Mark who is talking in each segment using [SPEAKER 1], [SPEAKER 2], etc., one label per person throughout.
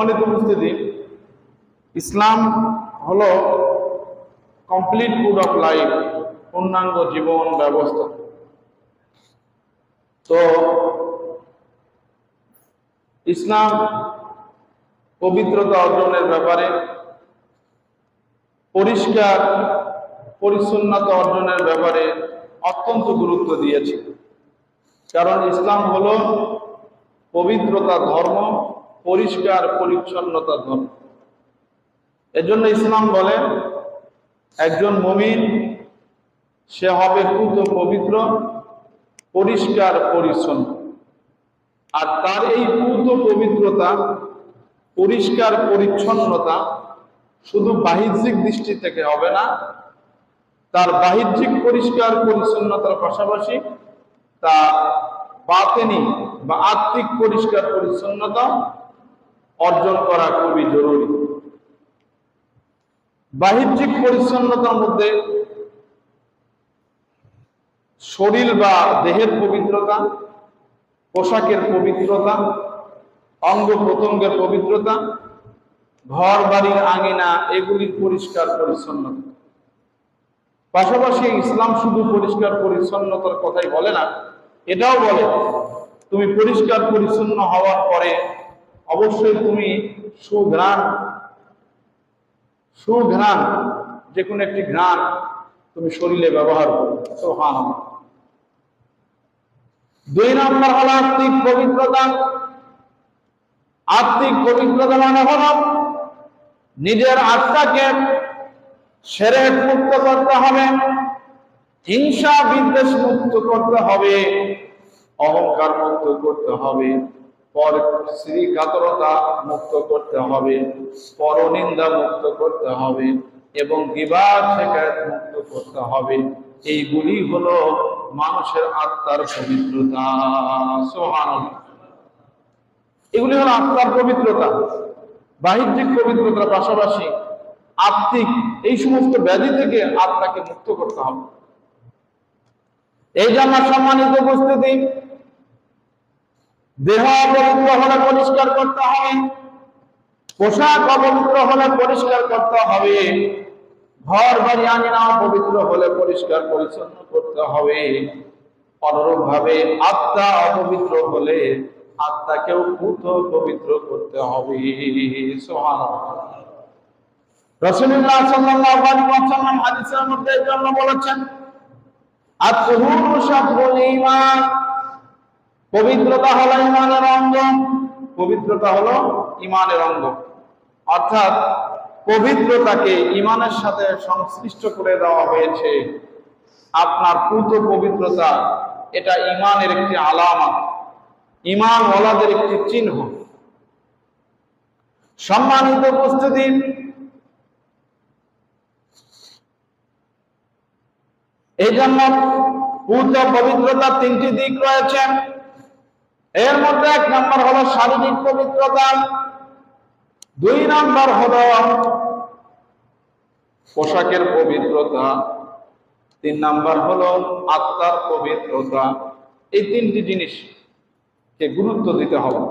[SPEAKER 1] সম্মানিত উপস্থিতি, ইসলাম হলো কমপ্লিট ফুড অফ লাইফ পূর্ণাঙ্গ জীবন ব্যবস্থা। তো, ইসলাম পবিত্রতা অর্জনের ব্যাপারে, পরিষ্কার পরিচ্ছন্নতা অর্জনের ব্যাপারে অত্যন্ত গুরুত্ব দিয়েছে। কারণ ইসলাম হলো পবিত্রতা ধর্ম পরিষ্কার, পরিচ্ছন্নতা ধর্ম। এজন্য ইসলাম বলে, একজন মমিন, সে হবে পুত পবিত্র, পরিষ্কার, পরিচ্ছন্ন। আর তার এই পূত পবিত্রতা, পরিষ্কার, পরিচ্ছন্নতা শুধু বাহ্যিক দৃষ্টি থেকে হবে না, তার বাহ্যিক পরিষ্কার, পরিচ্ছন্নতার পাশাপাশি তা বাতেনি বা আত্মিক পরিষ্কার, পরিচ্ছন্নতা অর্জন করা খুবই জরুরি। বাহ্যিক পরিচ্ছন্নতার মধ্যে শরীর বা দেহের পবিত্রতা, পোশাকের পবিত্রতা, অঙ্গ প্রত্যঙ্গের পবিত্রতা, ঘর, বাড়ির আঙিনা এগুলির পরিষ্কার পরিচ্ছন্নতা। পাশাপাশি ইসলাম শুধু পরিষ্কার পরিচ্ছন্নতার কথাই বলে না, এটাও বলে, তুমি পরিষ্কার পরিচ্ছন্ন হওয়ার পরে অবশ্যই তুমি সুঘ্রাণ সুঘ্রাণ যে কোনো একটি ঘ্রাণ তুমি শরীরে ব্যবহার করো। দুই নম্বর হলো আত্মিক পবিত্রতা। আত্মিক পবিত্রতা মানে হলো নিজের আত্মাকে সেরে মুক্ত করতে হবে, হিংসা বিদ্বেষ মুক্ত করতে হবে, অহংকার মুক্ত করতে হবে। পর শ্রীকাতরতা মুক্ত করতে হবে, পরনিন্দা মুক্ত করতে হবে এবং বিবাদ শেখায়ত মুক্ত করতে হবে। এইগুলি হলো মানুষের আত্মার পবিত্রতা। সোহান এগুলি হলো আত্মার পবিত্রতা, বাহ্যিক পবিত্রতার পাশাপাশি আত্মিক, এই সমস্ত ব্যাধি থেকে আত্মাকে মুক্ত করতে হবে। এই জন্য সম্মানিত উপস্থিতি দেহ অপবিত্র হলে পরিষ্কার করতে হবে, পোশাক অপবিত্র হলে পরিষ্কার করতে হবে, ঘর বাড়ি আঙিনা অপবিত্র হলে পরিষ্কার পরিচ্ছন্ন করতে হবে। অনুরূপ ভাবে আত্মা অপবিত্র হলে আত্মাকেও পুত পবিত্র করতে হবে। সোহান রসুল্লাহ সাল্লাল্লাহু আলাইহি ওয়াসাল্লাম হাদিসের মধ্যে জন্য বলেছেন, আত-তুহুরু ঈমান পবিত্রতা হলো ইমানের অঙ্গ। পবিত্রতা হলো ইমানের অঙ্গ। অর্থাৎ পবিত্রতাকে ইমানের সাথে সংশ্লিষ্ট করে দেওয়া হয়েছে। আপনার পুত পবিত্রতা, এটা ইমানের একটি আলামত। ইমান ওলাদের একটি চিহ্ন। সম্মানিত উপস্থিতি এই জন্য পূর্ণ পবিত্রতার তিনটি দিক রয়েছে। এর মধ্যে এক নম্বর হলো শারীরিক পবিত্রতা। দুই নম্বর হলো পোশাকের পবিত্রতা। তিন নাম্বার হলো আত্মার পবিত্রতা। এই তিনটি জিনিসকে গুরুত্ব দিতে হবে।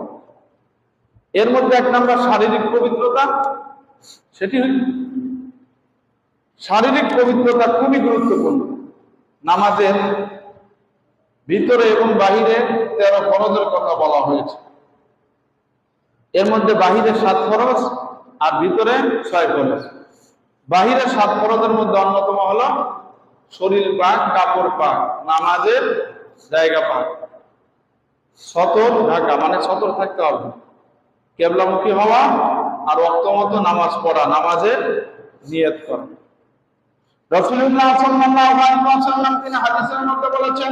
[SPEAKER 1] এর মধ্যে এক নাম্বার শারীরিক পবিত্রতা। সেটি শারীরিক পবিত্রতা খুবই গুরুত্বপূর্ণ। নামাজের ভিতরে এবং বাহিরে তেরো ফরজের কথা বলা হয়েছে। এর মধ্যে বাহিরে সাত ফরজ আর ভিতরে ছয় ফরজ। বাহিরে সাত ফরজের মধ্যে অন্যতম হলো শরীর পাক, কাপড় পাক, নামাজের জায়গা পাক। সতর ঢাকা মানে সতর থাকতে হবে। কেবলামুখী হওয়া আর অক্তমত নামাজ পড়া, নামাজের নিয়ত করা। রসুল্লাহ ওয়াসাল্লাম তিনি হাদিসের মধ্যে বলেছেন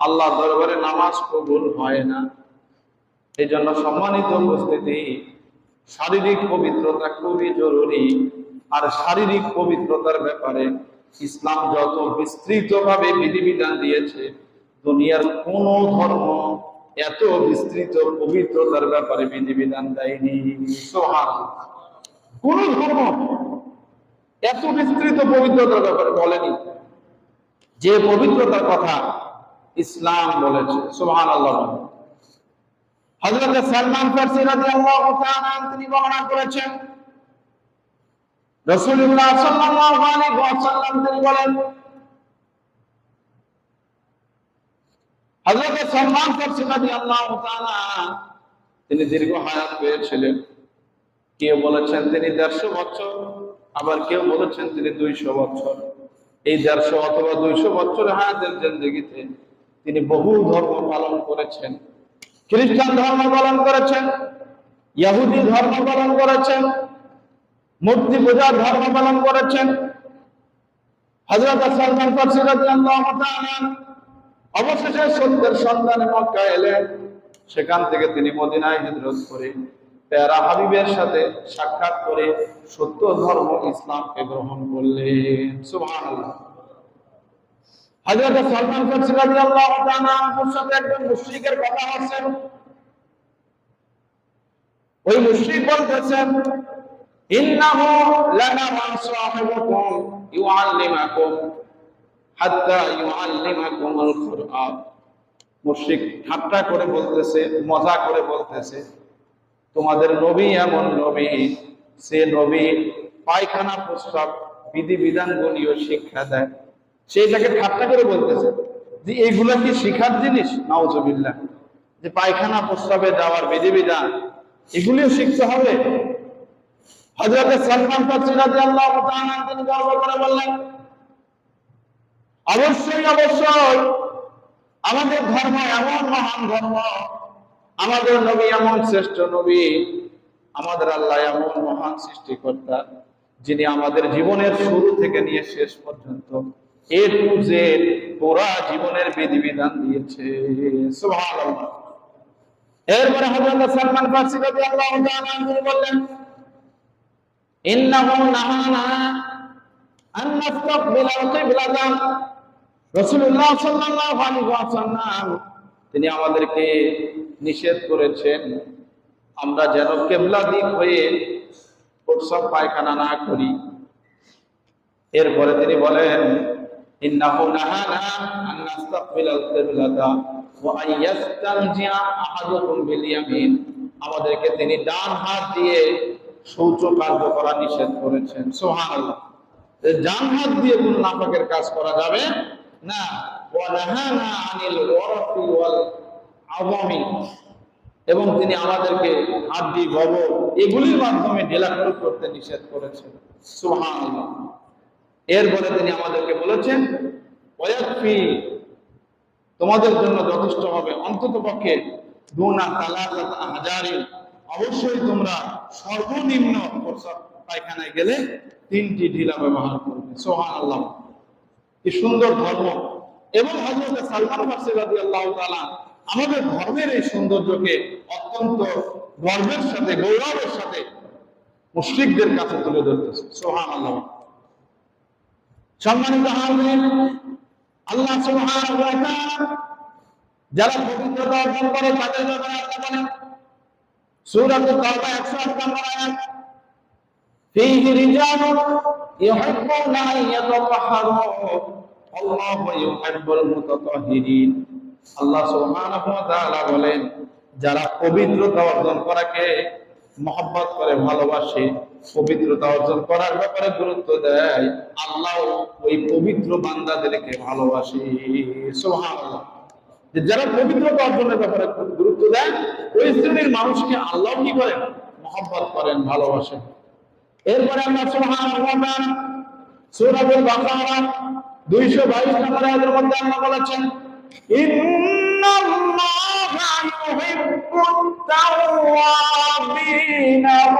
[SPEAKER 1] আল্লাহ দরবারে নামাজ কবুল হয় না। এই জন্য সম্মানিত উপস্থিতি, শারীরিক পবিত্রতা খুবই জরুরি। আর শারীরিক পবিত্রতার ব্যাপারে ইসলাম যত বিস্তৃতভাবে বিধিবিধান দিয়েছে, দুনিয়ার কোন ধর্ম এত বিস্তৃত পবিত্রতার ব্যাপারে বিধিবিধান দেয়নি। কোন ধর্ম এত বিস্তৃত পবিত্রতার ব্যাপারে বলেনি। যে পবিত্রতার কথা ইসলাম বলেছে। সোহান আল্লাহ হযরত সালমান ফারসি রাদিয়াল্লাহু তাআলা তিনি বর্ণনা করেছেন। রাসূলুল্লাহ সাল্লাল্লাহু আলাইহি ওয়াসাল্লাম তিনি বলেন, হযরত সালমান ফারসি রাদিয়াল্লাহু তাআলা তিনি দীর্ঘ হায়াত পেয়েছিলেন। কেউ বলেছেন তিনি দেড়শো বছর, আবার কেউ বলেছেন তিনি দুইশো বছর। এই দেড়শো অথবা দুইশো বছর হায়াতের জিন্দগিতে তিনি বহু ধর্ম পালন করেছেন। খ্রিস্টান ধর্ম পালন করেছেন, ইহুদি ধর্ম পালন করেছেন, মূর্তি পূজার ধর্ম পালন করেছেন। হযরত সালমান ফারসি অবশেষে সত্যের সন্ধানে মক্কা এলেন। সেখান থেকে তিনি মদিনায় হিজরত করে প্যারা হাবিবের সাথে সাক্ষাৎ করে সত্য ধর্ম ইসলামকে গ্রহণ করলেন। সুবহানাল্লাহ। হযরত সালমান ফারসি রাদিয়াল্লাহু তাআলা আমার সাথে একজন মুশরিকের কথা ওই মুশরিক বলতেছেন, ইন্নাহু সাহিবুকুম ইউআল্লিমাকুম হাত্তা ইউআল্লিমাকুমুল কুরআন। মুশরিক ঠাট্টা করে বলতেছে, মজা করে বলতেছে, তোমাদের নবী এমন নবী, সে নবী পায়খানা বিধি বিধানগুলিও শিক্ষা দেয়। সেইটাকে ঠাট্টা করে বলতেছে, যে এইগুলা কি শিখার জিনিস? নাউজুবিল্লাহ। যে পায়খানা প্রস্রাবে যাওয়ার বিধিবিধান, এগুলিও শিখতে হবে। হযরত সালমান তিনি গর্ব করে বললেন, অবশ্যই অবশ্যই, আমাদের ধর্ম এমন মহান ধর্ম। আমাদের নবী এমন শ্রেষ্ঠ নবী। আমাদের আল্লাহ এমন মহান সৃষ্টিকর্তা, যিনি আমাদের জীবনের শুরু থেকে নিয়ে শেষ পর্যন্ত এ টু জেড পুরা জীবনের বিধিবিধান দিয়েছে। এরপরে সালমান ফারসি রাদিয়াল্লাহু তাআলা বললেন, ইন্নাহু নাহানা আন নাস্তাকবিলা রাসূলুল্লাহ সাল্লাল্লাহু আলাইহি ওয়াসাল্লাম, তিনি আমাদেরকে নিষেধ করেছেন, আমরা যেন কেবলা দিক হয়ে প্রস্রাব পায়খানা না করি। এরপরে তিনি বলেন নাহানা আন নাস্তাকবিলাল কিবলাতা ওয়া আইয়াস্তানজিয়া আহাদুকুম বিল ইয়ামিন আমাদেরকে তিনি ডান হাত দিয়ে শৌচ কার্য করা নিষেধ করেছেন। সুবহানাল্লাহ। ডান হাত দিয়ে কোন নাপাকের কাজ করা যাবে না। আনিল এবং তিনি আমাদেরকে হাড্ডি গোবর এগুলির মাধ্যমে ঢেলাখুল করতে নিষেধ করেছেন। সুবহানাল্লাহ। এরপরে তিনি আমাদেরকে বলেছেন তোমাদের জন্য যথেষ্ট হবে। অন্তত পক্ষে হাজারি অবশ্যই তোমরা সর্বনিম্ন পায়খানায় গেলে তিনটি ঢিলা ব্যবহার করবে। সোহান আল্লাহ কি সুন্দর ধর্ম। এবং হযরত সালমান রাদিয়াল্লাহু তাআলা আমাদের ধর্মের এই সৌন্দর্যকে অত্যন্ত গর্বের সাথে, গৌরবের সাথে মুশরিকদের কাছে তুলে ধরতেছে। সুবহানাল্লাহ। সম্মানিত হাজরিন আল্লাহ যারা পবিত্রতা অর্জন করে তাদের ব্যাপারে আল্লাহ বলেন সূরা তাওবা নম্বর আয়াত যারা পবিত্রতা অর্জন করাকে মহব্বত করে, ভালোবাসে, পবিত্রতা অর্জন করার ব্যাপারে গুরুত্ব দেয়। আল্লাহ ওই পবিত্র বান্দাদেরকে ভালোবাসে। যারা পবিত্রতা অর্জনের ব্যাপারে গুরুত্ব দেয়, ওই শ্রেণির মানুষকে আল্লাহ কি করেন? মহব্বত করেন, ভালোবাসেন। এরপরে আমরা সুবহানাল্লাহ সূরাতুল বাকারা 222 নম্বর আয়াতের মধ্যে আল্লাহ বলেছেন, ইন্নাল্লাহা ইউহিব্বুত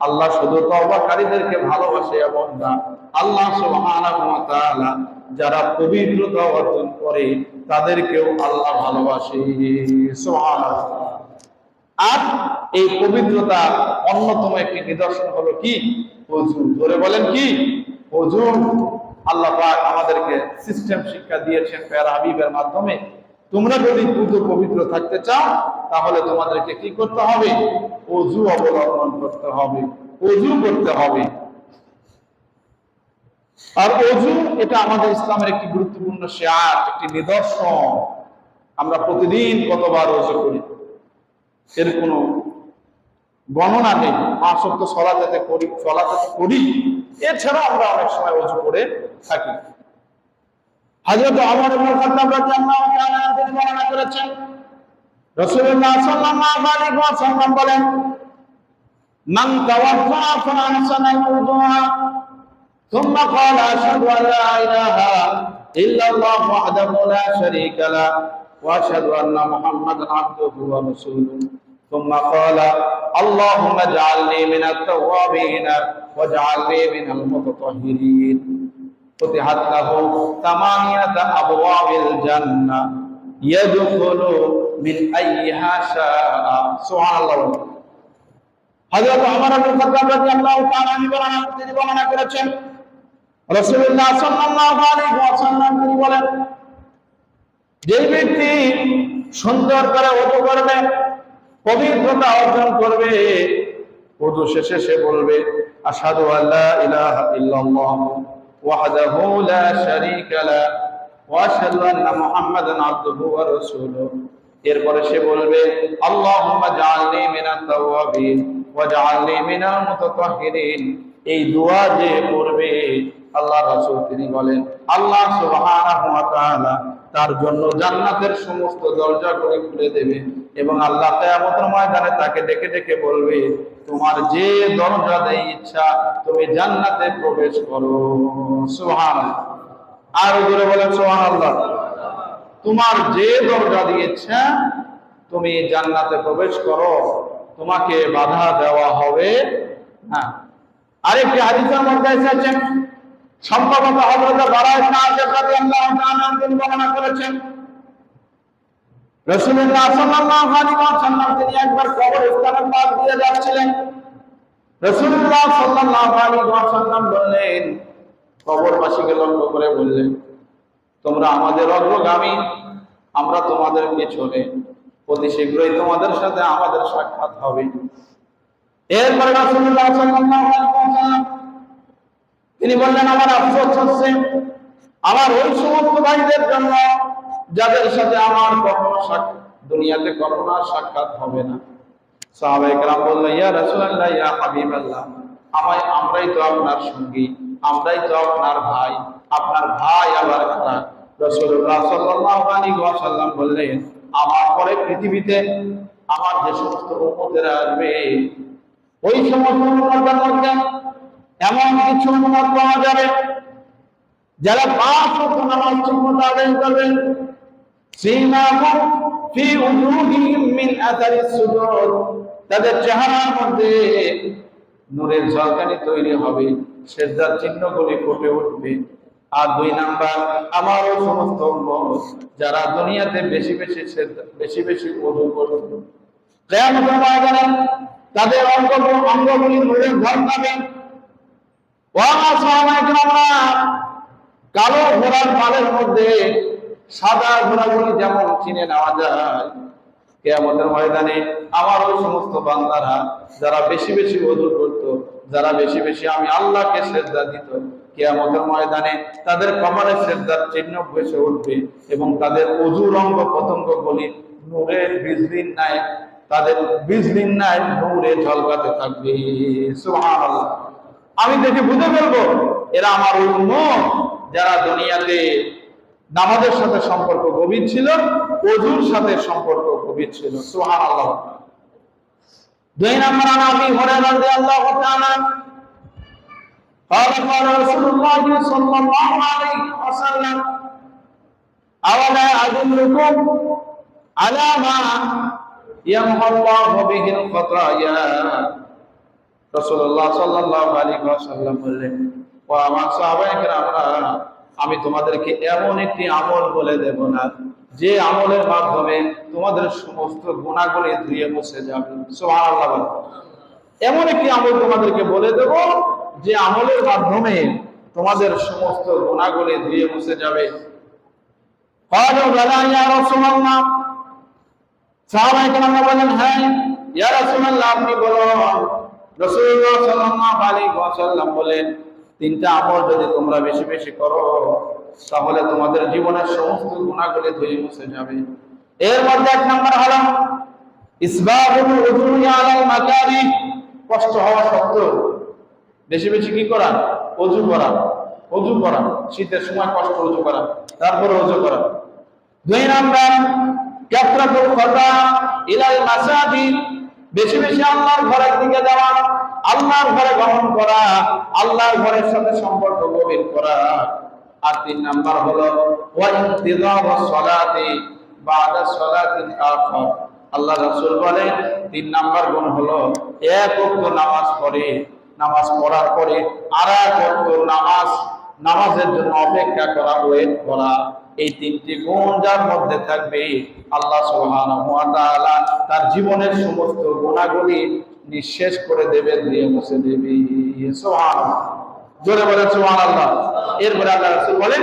[SPEAKER 1] আল্লাহ শুধু তওবাকারীদেরকে ভালোবাসে এবং না, আল্লাহ যারা পবিত্রতা অর্জন করে, তাদেরকেও আল্লাহ ভালোবাসে। আর এই পবিত্রতা অন্যতম একটি নিদর্শন হলো কি? ধরে বলেন কি? আল্লাহ আমাদেরকে সিস্টেম শিক্ষা দিয়েছেন প্যারা হাবিবের মাধ্যমে। তোমরা যদি পুজো পবিত্র থাকতে চাও তাহলে তোমাদেরকে কি করতে হবে? অজু অবলম্বন করতে হবে। অজু করতে হবে। আর অজু, এটা আমাদের ইসলামের একটি গুরুত্বপূর্ণ শেয়ার, একটি নিদর্শন। আমরা প্রতিদিন কতবার অজু করি? এর কোনো গণনা নেই। পাঁচ সপ্তাহ সলাতে করি চলাতে করি এছাড়া আমরা অনেক সময় অজু করে থাকি। ইবনে খাত্তাব রাদিয়াল্লাহু তাআলা তিনি বর্ণনা করেছেন رسول الله صلى الله عليه وسلم قال من توفى فأحسن الوضوء ثم قال أشهد أن لا إله إلا الله وحده لا شريك له وأشهد أن محمدا عبده ورسوله ثم قال اللهم اجعلني من التوابين واجعلني من المتطهرين فتحت له ثمانية أبواب الجنة يدخل মিন আইহা সুবহানাল্লাহ। হযরত ওমর খাত্তাব রাদিয়াল্লাহু তাআলা তিনি বর্ণনা করেছেন, রাসূলুল্লাহ সাল্লাল্লাহু আলাইহি ওয়াসাল্লাম তিনি বলেন যে ব্যক্তি সুন্দর করে ওযু করবে, পবিত্রতা অর্জন করবে ওযু শেষে সে বলবে, আশহাদু আল্লা ইলাহা ইল্লাল্লাহ ওয়াহদাহু লা শারীকা লা ওয়া আন্না মুহাম্মাদান আবদুহু ওয়া রাসূলুহু। এরপরে সে বলবে, আল্লাহুম্মা জাআলনি মিনাত তাওয়াবিন ওয়া জাআলনি মিনাল মুতাতাহহিরিন এই দোয়া যে পড়বে আল্লাহ রাসূল তিনি বলেন, আল্লাহ সুবহানাহু ওয়া তাআলা তার জন্য জান্নাতের সমস্ত দরজা করে খুলে দেবে এবং আল্লাহ কিয়ামতের ময়দানে তাকে ডেকে ডেকে বলবে, তোমার যে দরজা দেয় ইচ্ছা, তুমি জান্নাতে প্রবেশ করো। সুবহানাল্লাহ। আর জোরে বলেন সুবহানাল্লাহ। তোমার যে দরজা দিয়েছে, তুমি জান্নাতে প্রবেশ করো। তোমাকে বাধা দেওয়া হবে না। আরেকটি হাদিসের মধ্যে এসেছে, সম্ভবত হযরত বারা ইবনে আযিব রাদিয়াল্লাহু তাআলা বর্ণনা করেছেন, রাসূলুল্লাহ সাল্লাল্লাহু আলাইহি ওয়াসাল্লাম তিনি একবার কবরস্থানের পাশ দিয়ে যাচ্ছিলেন। রাসূলুল্লাহ সাল্লাল্লাহু আলাইহি ওয়াসাল্লাম বললেন, কবরবাসীকে লক্ষ্য করে বললেন তোমরা আমাদের অগ্রগামী, আমরা তোমাদের পেছনে। অতি শীঘ্রই তোমাদের সাথে আমাদের সাক্ষাৎ হবে। এরপরে তিনি বললেন, আমার আফসোস হচ্ছে আমার ওই সমস্ত ভাইদের জন্য যাদের সাথে আমার কখনো দুনিয়াতে কখনো সাক্ষাৎ হবে না। সাহাবায়ে কেরাম বললেন, ইয়া রাসূলুল্লাহ, ইয়া হাবিবাল্লাহ, আমায়, আমরাই তো আপনার সঙ্গী, আমরাই তো আপনার ভাই। আপনার ভাই আবার খারাপ রাসূলুল্লাহ সাল্লাল্লাহু আলাইহি ওয়াসাল্লাম বললেন, আমার পরে পৃথিবীতে আমার যে সমস্ত উম্মতেরা আসবে, ওই সমস্ত উম্মতের মধ্যে এমন কিছু উম্মত পাওয়া যাবে যারা পাঁচ নামাজ ঠিকমতো আদায় করবেন সীমাহুম ফি উজুহিহিম মিন সুজুদ তাদের চেহারার মধ্যে নূরের ঝলকানি তৈরি হবে, সেজদার চিহ্নগুলি ফুটে উঠবে। আর দুই নাম্বার আমার ওই সমস্ত যারা দুনিয়াতে বেশি বেশি বেশি বেশি কিয়ামতের ময়দানে তাদের অঙ্গ, অঙ্গগুলি ঝলকাবে ওয়া সাহাবায়ে কালো ঘোড়ার পালের মধ্যে সাদা ঘোড়াগুলি যেমন চিনে নেওয়া যায়, কেয়ামতের ময়দানে আমার ওই সমস্ত বান্দারা যারা বেশি বেশি ওযু করত, যারা বেশি বেশি আমি আল্লাহকে সেজদা দিত কেয়ামতের ময়দানে তাদের কপালে সেজদার চিহ্ন ভেসে উঠবে এবং তাদের অজুর পতঙ্গ গুলি নূরের বিজলির নাই তাদের বিজলির নাই নূরে ঝলকাতে থাকবে। সুবহানাল্লাহ। আমি দেখে বুঝে ফেলব, এরা আমার উম্মত যারা দুনিয়াতে নামাজের সাথে সম্পর্ক গভীর ছিল, অজুর সাথে সম্পর্ক গভীর ছিল। সুহান আল্লাহ দুই নম্বর আমি হরে রাজি আল্লাহ قال قال رسول الله صلى الله عليه وسلم আওয়ালা আদুল্লুকুম আলা মা ইয়ামহাল্লাহু বিহিল খাতায়া রাসূলুল্লাহ সাল্লাল্লাহু আলাইহি ওয়াসাল্লাম বললেন ও আমার সাহাবায়ে কেরামরা আমি তোমাদেরকে এমন একটি আমল বলে দেব না যে আমলের মাধ্যমে তোমাদের সমস্ত গুণাগুলি ধুয়ে মুছে যাবে সুবহানাল্লাহ বলেন। এমন একটি আমল তোমাদেরকে বলে দেব যে আমলের মাধ্যমে তোমাদের সমস্ত গুণাগুলি ধুয়ে মুছে যাবে। হ্যাঁ, আপনি বলেন, তিনটা আমল যদি তোমরা বেশি বেশি করো, তাহলে তোমাদের জীবনের সমস্ত গুণাগুলি ধুয়ে মুছে যাবে। এর মধ্যে এক নম্বর হলো, ইসবাহুল কষ্ট হওয়া সত্ত্বেও বেশি বেশি কি করা? অজু করা। অজু করা। শীতের সময় কষ্ট অজু করা। তারপরে অজু করা। দুই নাম্বার কাতরাতুল খাতা ইলাল মাসাজিদ। বেশি বেশি আল্লাহর ঘরের দিকে যাওয়া, আল্লাহর ঘরে গমন করা, আল্লাহর ঘরের সাথে সম্পর্ক গভীর করা। আর তিন নাম্বার হলো আল্লাহ রাসূল বলেন, তিন নাম্বার গুণ হলো, এক নামাজ পড়ে নামাজ পড়ার পরে আর নামাজ, নামাজের জন্য অপেক্ষা করা ওয়েট করা এই তিনটি গুণ যার মধ্যে থাকবে, আল্লাহ তাআলা তার জীবনের সমস্ত গুণাগুলি নিঃশেষ করে দেবে দিয়ে মুছে সুবহানাল্লাহ। জোরে বলে সুবহানাল্লাহ। এরপরে আল্লাহ বলেন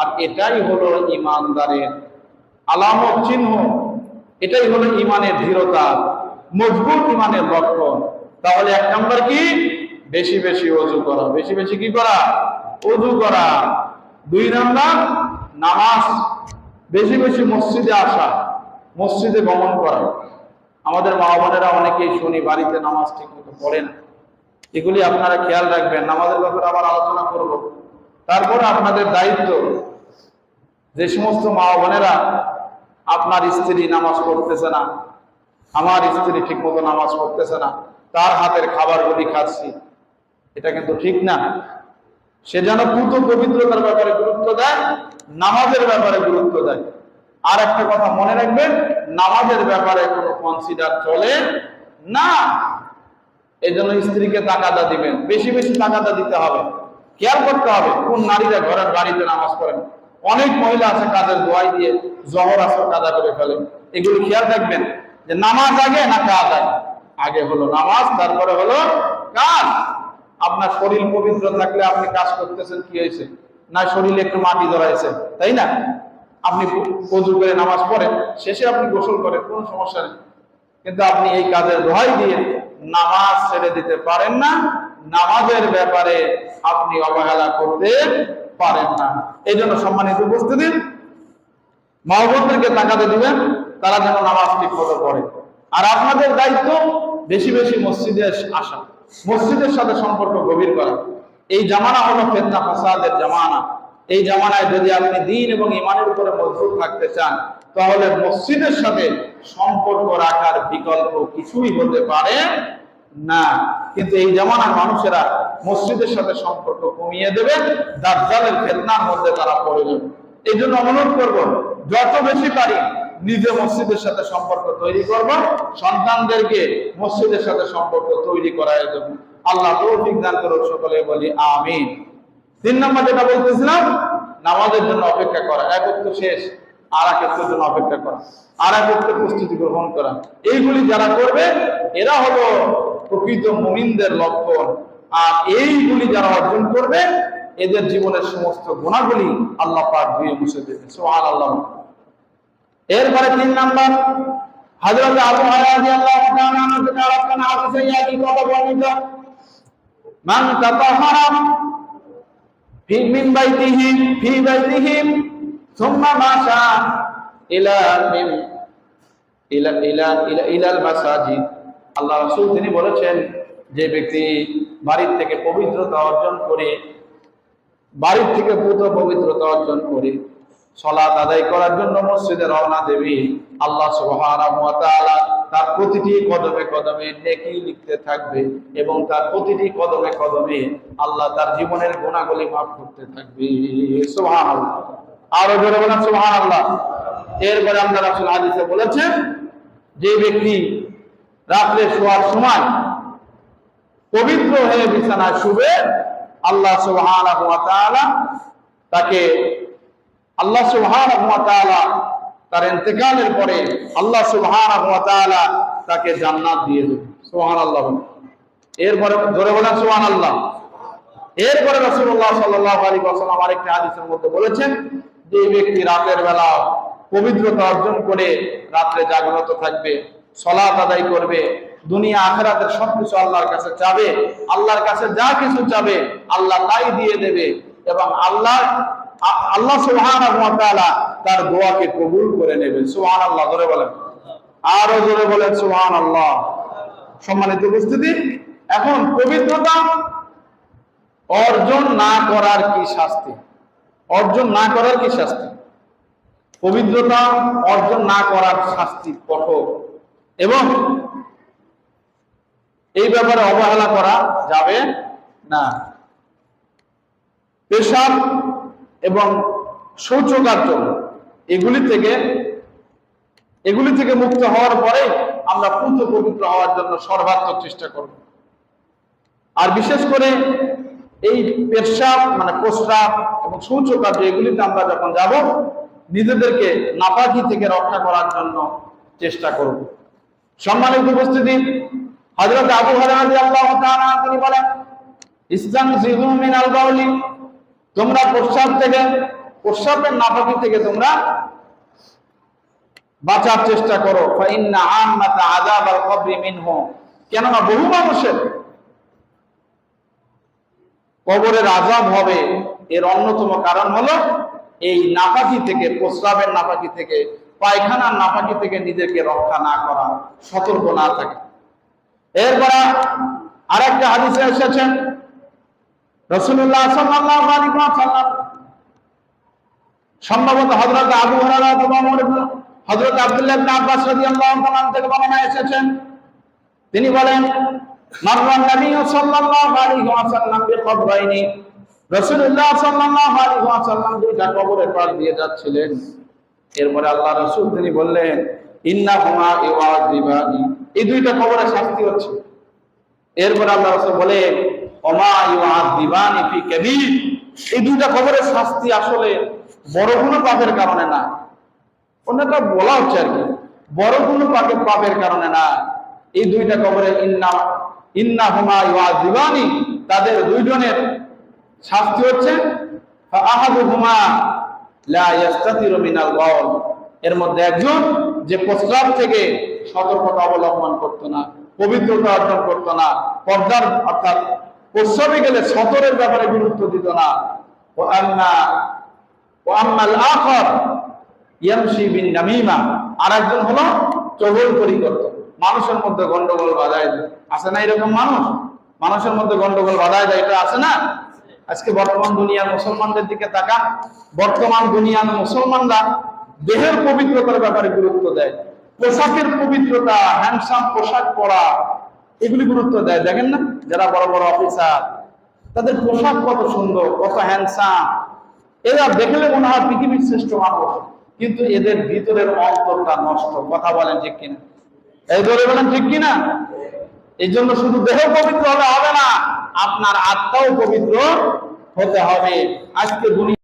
[SPEAKER 1] আর এটাই হলো ইমানদারের আলামত চিহ্ন। এটাই হলো ইমানের দৃঢ়তা। মজবুত ইমানের লক্ষণ। তাহলে এক নম্বর কি? বেশি বেশি অজু করা। বেশি বেশি কি করা? অজু করা। দুই নম্বর, নামাজ। বেশি বেশি মসজিদে আসা, মসজিদে গমন করা। আমাদের মা বোনেরা অনেকেই শুনি, বাড়িতে নামাজ ঠিক মতো পড়ে না। এগুলি আপনারা খেয়াল রাখবেন। নামাজের ব্যাপারে আবার আলোচনা করব। তারপরে আপনাদের দায়িত্ব, যে সমস্ত মা বোনেরা আপনার স্ত্রী নামাজ পড়তেছে না আমার স্ত্রী ঠিক মতো নামাজ পড়তেছে না, তার হাতের খাবারগুলি খাচ্ছি। এটা কিন্তু ঠিক না। সে যেন পুত পবিত্রতার ব্যাপারে গুরুত্ব দেয়, নামাজের ব্যাপারে গুরুত্ব দেয়। আর একটা কথা মনে রাখবেন, নামাজের ব্যাপারে কোনো কনসিডার চলে না। এই জন্য স্ত্রীকে তাকাদা দিবেন। বেশি বেশি তাকাদা দিতে হবে। খেয়াল করতে হবে, কোন নারীরা ঘরের বাড়িতে নামাজ পড়েন অনেক মহিলা আছে কাজের দোয়াই দিয়ে জহর আসর কাদা করে ফেলেন এগুলো খেয়াল রাখবেন। যে নামাজ আগে না কাজ আগে? আগে হলো নামাজ, তারপরে হলো কাজ। আপনার শরীর পবিত্র থাকলে আপনি কাজ করতেছেন, কি হয়েছে? না, শরীরে একটু মাটি ধরাইছে, তাই না? আপনি কজু করে নামাজ পড়েন, শেষে আপনি গোসল করেন, কোনো সমস্যা নেই। কিন্তু আপনি এই কাজের দোহাই দিয়ে নামাজ ছেড়ে দিতে পারেন না, নামাজের ব্যাপারে আপনি অবহেলা করতে পারেন না। এই জন্য সম্মানিত উপস্থিতি, মহব্বতদেরকে তাকাতে দিবেন। তারা যেন নামাজ ঠিক মতো পড়ে। আর আপনাদের দায়িত্ব বেশি বেশি মসজিদে আসা, মসজিদের সাথে সম্পর্ক গভীর করা। এই জামানা হলো ফেতনা, ফাসাদের জামানা। এই জামানায় যদি আপনি দিন এবং ইমানের উপরে মজবুত থাকতে চান, তাহলে মসজিদের সাথে সম্পর্ক রাখার বিকল্প কিছুই হতে পারে না। কিন্তু এই জামানার মানুষেরা মসজিদের সাথে সম্পর্ক কমিয়ে দেবে, দাজ্জালের ফেতনার মধ্যে তারা পড়ে যাবে। এই জন্য অনুরোধ করব, যত বেশি পারি নিজে মসজিদের সাথে সম্পর্ক তৈরি করব, সন্তানদেরকে মসজিদের সাথে সম্পর্ক তৈরি করার জন্য আল্লাহ তৌফিক দান করুন সকলে বলি, আমিন। তিন নম্বর যেটা বলতেছিলাম, নামাজের জন্য অপেক্ষা করা, এক উত্তর শেষ, আর এক উত্তর জন্য অপেক্ষা করা, আর এক উত্তর প্রস্তুতি গ্রহণ করা। এইগুলি যারা করবে, এরা হলো প্রকৃত মুমিনদের লক্ষণ। আর এইগুলি যারা অর্জন করবে, এদের জীবনের সমস্ত গুণাগুলি আল্লাহ পাক ধুয়ে মুছে দেবে সোহান আল্লাহ এরপরে তিন নাম্বার, হযরত আবু রাদিয়াল্লাহু তাআলা থেকে আরাকান হাদিসে ইয়াকি কথা বর্ণিত মান তাতাহারা ফি মিন বাইতিহি, ফি বাইতিহি, সুম্মা মাশা ইলা মিন, ইলা ইলা ইলা, ইলাল মাসাজিদ। আল্লাহ রাসূল তিনি বলেছেন যে ব্যক্তি বাড়ির থেকে পবিত্রতা অর্জন করে, বাড়ির থেকে পুত পবিত্রতা অর্জন করে সলাত আদায় করার জন্য মসজিদে রওনা দেবী আল্লাহ সুবহানাহু ওয়া তাআলা তার প্রতিটি কদমে কদমে নেকি লিখতে থাকবে এবং তার প্রতিটি কদমে কদমে আল্লাহ তার জীবনের গুণাগুলি মাফ করতে থাকবে। সুবহানাল্লাহ। আরও জোরে বলেন সুবহানাল্লাহ। এরপরে আমরা রাসূল হাদিসে বলেছেন যে ব্যক্তি রাত্রে শোয়ার সময় পবিত্র হয়ে বিছানায় শুবে, আল্লাহ সুবহানাহু ওয়া তাআলা তাকে আল্লাহ তাআলা তার ইন্তেকালের পরে আল্লাহ তাআলা তাকে জান্নাত দিয়ে দেবে সোহান সুবহানাল্লাহ। এরপরে জোরে বলেন সুবহানাল্লাহ। এরপরে রাসূলুল্লাহ সাল্লাল্লাহু আলাইহি ওয়াসাল্লাম আরেকটি হাদিসের মধ্যে বলেছেন, যে ব্যক্তি রাতের বেলা পবিত্রতা অর্জন করে রাত্রে জাগ্রত থাকবে সলাত আদায় করবে, দুনিয়া আখেরাতের সবকিছু আল্লাহর কাছে চাবে, আল্লাহর কাছে যা কিছু চাবে, আল্লাহ তাই দিয়ে দেবে এবং আল্লাহ আল্লাহ তাআলা তার দোয়াকে কবুল করে নেবে সুবহানাল্লাহ, জোরে বলেন। আরও জোরে বলেন সুহান আল্লাহ সম্মানিত উপস্থিতি, এখন পবিত্রতা অর্জন না করার কি শাস্তি? অর্জন না করার কি শাস্তি? পবিত্রতা অর্জন না করার শাস্তি কঠোর। এবং এই ব্যাপারে অবহেলা করা যাবে না। পেশাব এবং শৌচকার্য, এগুলি থেকে এগুলি থেকে মুক্ত হওয়ার পরে আমরা পুত পবিত্র হওয়ার জন্য সর্বাত্মক চেষ্টা করব। আর বিশেষ করে এই পেশাব মানে প্রস্রাব এবং শৌচকার্য, এগুলিতে আমরা যখন যাব, নিজেদেরকে নাপাকি থেকে রক্ষা করার জন্য চেষ্টা করব। সম্মানিত উপস্থিতি, হযরত আবু রাদিয়াল্লাহু তাআলা তিনি বলেন ইসলাম জিহু মিন আল বাউলি তোমরা প্রস্রাব থেকে, প্রস্রাবের নাপাকি থেকে তোমরা বাঁচার চেষ্টা করো। কেননা বহু মানুষের কবরের আযাব হবে। এর অন্যতম কারণ হলো এই নাপাকি থেকে, প্রস্রাবের নাপাকি থেকে, পায়খানার নাপাকি থেকে নিজেকে রক্ষা না করা, সতর্ক না থাকে। এরপরে আরেকটা হাদিসে এসেছেন ওয়াসাল্লাম, সম্ভবত হযরত আবু হযরত আব্দুল্লাহ আব্বাস রাদিয়াল্লাহু তাআলা থেকে বর্ণনা এসেছেন। তিনি বলেন দুইটা দিয়ে যাচ্ছিলেন। এরপরে আল্লাহ রাসূল তিনি বললেন এই দুইটা কবরে শাস্তি হচ্ছে। এরপর আল্লাহ রাসূল বলে এই দুইটা কবরের শাস্তি আসলে বড় কোনো পাপের কারণে না। অন্যটা বলা হচ্ছে আর কি, বড় কোনো পাপের পাপের কারণে না। এই দুইটা কবরে ইন্না ইন্না হুমা ইউআদিবানি তাদের দুইজনের শাস্তি হচ্ছে আহাদুহুমা লা ইয়াস্তাতিরু মিনাল বাউল এর মধ্যে একজন যে প্রস্রাব থেকে সতর্কতা অবলম্বন করতো না, পবিত্রতা অর্জন করতো না, পর্দার অর্থাৎ প্রস্রাবে গেলে সতরের ব্যাপারে গুরুত্ব দিত না। ও আন্না, ও আম্মাল আখর, ইয়ামশি বিন নামিমা। আর একজন হলো চগলখড়ি করত মানুষের মধ্যে গন্ডগোল বাধায় আছে না এরকম মানুষ? মানুষের মধ্যে গন্ডগোল বাধায় দেয়। এটা আছে না? আজকে বর্তমান দুনিয়ার মুসলমানদের দিকে তাকান বর্তমান দুনিয়ার মুসলমানরা দেহের পবিত্রতার ব্যাপারে গুরুত্ব দেয়। পোশাকের পবিত্রতা হ্যান্ডসাম পোশাক পরা এগুলি গুরুত্ব দেয়। দেখেন না, যারা বড় বড় অফিসার তাদের পোশাক কত সুন্দর, কত হ্যান্ডসাম এরা দেখলে মনে হয় পৃথিবীর শ্রেষ্ঠ মানুষ, কিন্তু এদের ভিতরের অন্তরটা নষ্ট। কথা বলেন ঠিক কিনা? এই ধরে বলেন ঠিক কিনা? এই জন্য শুধু দেহ পবিত্র হলে হবে না, আপনার আত্মাও পবিত্র হতে হবে। আজকে দুনিয়া